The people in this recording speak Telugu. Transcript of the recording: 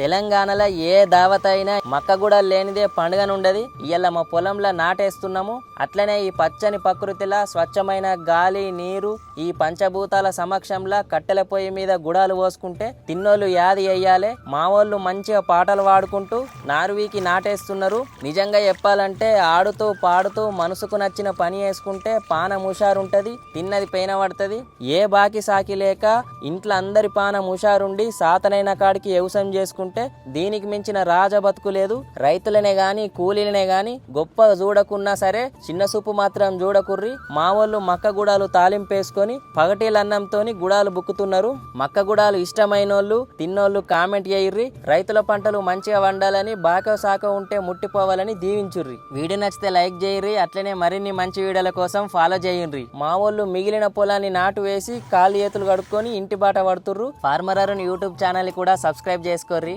తెలంగాణలో ఏ దావత అయినా మక్క కూడా లేనిదే పండుగనుండది. ఇవాళ మా పొలంలో నాటేస్తున్నాము. అట్లనే ఈ పచ్చని ప్రకృతిలా స్వచ్ఛమైన గాలి నీరు ఈ పంచభూతాల సమక్షంలో కట్టెల పొయ్యి మీద గుడాలు పోసుకుంటే తిన్నోళ్ళు యాది అయ్యాలే. మా వాళ్ళు మంచిగా పాటలు పాడుకుంటూ నారువీకి నాటేస్తున్నారు. నిజంగా చెప్పాలంటే ఆడుతూ పాడుతూ మనసుకు నచ్చిన పని చేసుకుంటే పానం హుషారుంటది తిన్నది పైన పడుతుంది. ఏ బాకి సాకి లేక ఇంట్లో అందరి పానం హుషారుండి సాతనైన కాడికి వ్యవసాయం చేసుకుంటే దీనికి మించిన రాజ బతుకు లేదు. రైతులనే గాని కూలీలనే గాని గొప్ప చూడకున్నా సరే చిన్న సూపు మాత్రం చూడకుర్రి. మా వాళ్ళు మక్క గుడాలు తాలింపేసుకొని పగటీల అన్నంతోని గుడాలు బుక్కుతున్నారు. మక్క గుడాలు ఇష్టమైనోళ్ళు తిన్నోళ్ళు కామెంట్ చేయర్రి. రైతుల పంటలు మంచిగా వండాలని బాక సాక ఉంటే ముట్టిపోవాలని దీవించుర్రి. వీడియో నచ్చితే లైక్ చేయర్రి. అట్లనే మరిన్ని మంచి వీడియోల కోసం ఫాలో చేయండి మా వాళ్ళు మిగిలిన పొలాన్ని నాటు వేసి కాళ్ళు చేతులు కడుక్కొని ఇంటి బాట పడుతుర్రు. ఫార్మర్ అరుణ్ యూట్యూబ్ ఛానల్ కూడా సబ్స్క్రైబ్ చేసుకోర్రి.